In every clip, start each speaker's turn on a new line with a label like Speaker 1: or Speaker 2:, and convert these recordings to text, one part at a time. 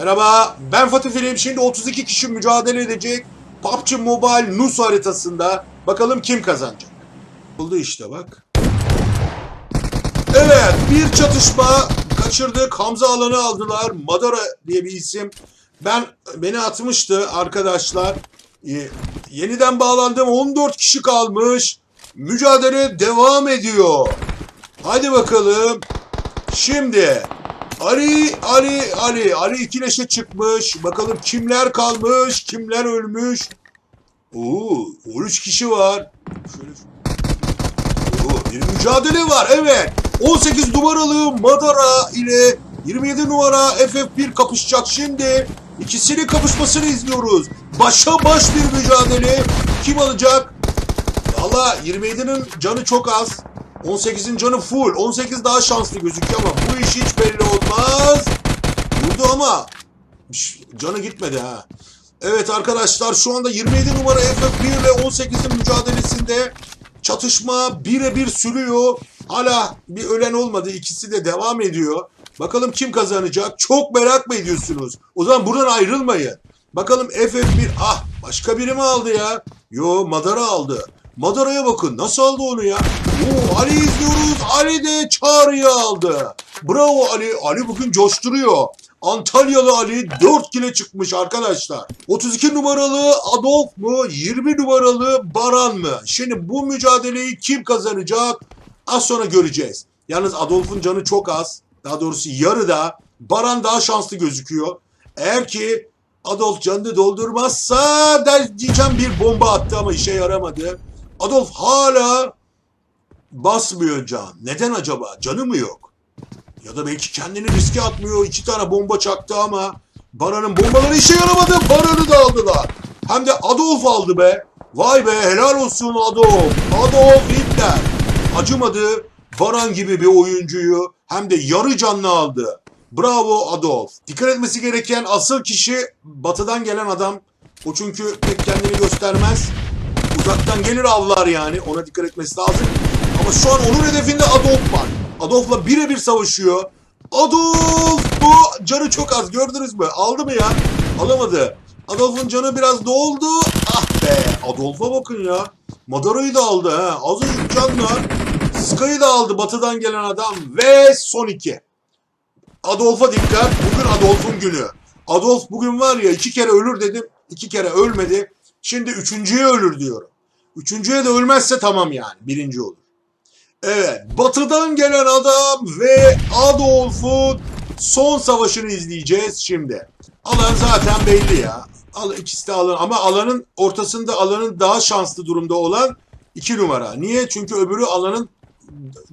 Speaker 1: Merhaba, ben Fatih Film. Şimdi 32 kişi mücadele edecek PUBG Mobile NUS haritasında. Bakalım kim kazanacak? Oldu işte bak. Evet, bir çatışma kaçırdık. Hamza alanı aldılar. Madara diye bir isim. Ben beni atmıştı arkadaşlar. Ee, yeniden bağlandım. 14 kişi kalmış. Mücadele devam ediyor. Hadi bakalım. Şimdi Ali, Ali, Ali. Ali ikileşe çıkmış. Bakalım kimler kalmış, kimler ölmüş. Oo, 13 kişi var. Şöyle Oo, bir mücadele var evet. 18 numaralı Madara ile 27 numara FF1 kapışacak şimdi. İkisinin kapışmasını izliyoruz. Başa baş bir mücadele. Kim alacak? Valla 27'nin canı çok az. 18'in canı full. 18 daha şanslı gözüküyor ama bu iş hiç belli olmaz. Vurdu ama canı gitmedi ha. Evet arkadaşlar şu anda 27 numara FF1 ile 18'in mücadelesinde çatışma birebir sürüyor. Hala bir ölen olmadı. İkisi de devam ediyor. Bakalım kim kazanacak? Çok merak mı ediyorsunuz? O zaman buradan ayrılmayın. Bakalım FF1 ah başka biri mi aldı ya? Yo Madara aldı. Madara'ya bakın nasıl aldı onu ya? Ali izliyoruz. Ali de çağrıyı aldı. Bravo Ali. Ali bugün coşturuyor. Antalyalı Ali 4 kile çıkmış arkadaşlar. 32 numaralı Adolf mu? 20 numaralı Baran mı? Şimdi bu mücadeleyi kim kazanacak? Az sonra göreceğiz. Yalnız Adolf'un canı çok az. Daha doğrusu yarıda. Baran daha şanslı gözüküyor. Eğer ki Adolf canını doldurmazsa diyeceğim bir bomba attı ama işe yaramadı. Adolf hala basmıyor can. Neden acaba? Canı mı yok? Ya da belki kendini riske atmıyor. İki tane bomba çaktı ama Baran'ın bombaları işe yaramadı. Baran'ı da aldılar. Hem de Adolf aldı be. Vay be helal olsun Adolf. Adolf Hitler. Acımadı. Baran gibi bir oyuncuyu hem de yarı canlı aldı. Bravo Adolf. Dikkat etmesi gereken asıl kişi batıdan gelen adam. O çünkü pek kendini göstermez. Uzaktan gelir avlar yani. Ona dikkat etmesi lazım. Ama şu an onun hedefinde Adolf var. Adolf'la birebir savaşıyor. Adolf bu canı çok az gördünüz mü? Aldı mı ya? Alamadı. Adolf'un canı biraz doldu. Ah be Adolf'a bakın ya. Madara'yı da aldı ha. Azıcık canla. Sky'ı da aldı batıdan gelen adam. Ve son iki. Adolf'a dikkat. Bugün Adolf'un günü. Adolf bugün var ya iki kere ölür dedim. iki kere ölmedi. Şimdi üçüncüye ölür diyorum. Üçüncüye de ölmezse tamam yani. Birinci olur. Evet. Batıdan gelen adam ve Adolf'un son savaşını izleyeceğiz şimdi. Alan zaten belli ya. Al, ikisi de alan ama alanın ortasında alanın daha şanslı durumda olan iki numara. Niye? Çünkü öbürü alanın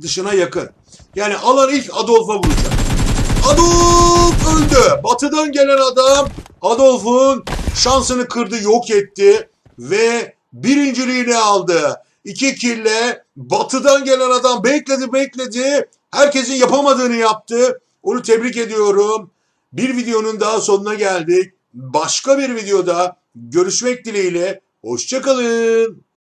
Speaker 1: dışına yakın. Yani alan ilk Adolf'a vuracak. Adolf öldü. Batıdan gelen adam Adolf'un şansını kırdı, yok etti ve birinciliğini aldı. İki kille batıdan gelen adam bekledi bekledi. Herkesin yapamadığını yaptı. Onu tebrik ediyorum. Bir videonun daha sonuna geldik. Başka bir videoda görüşmek dileğiyle. Hoşçakalın.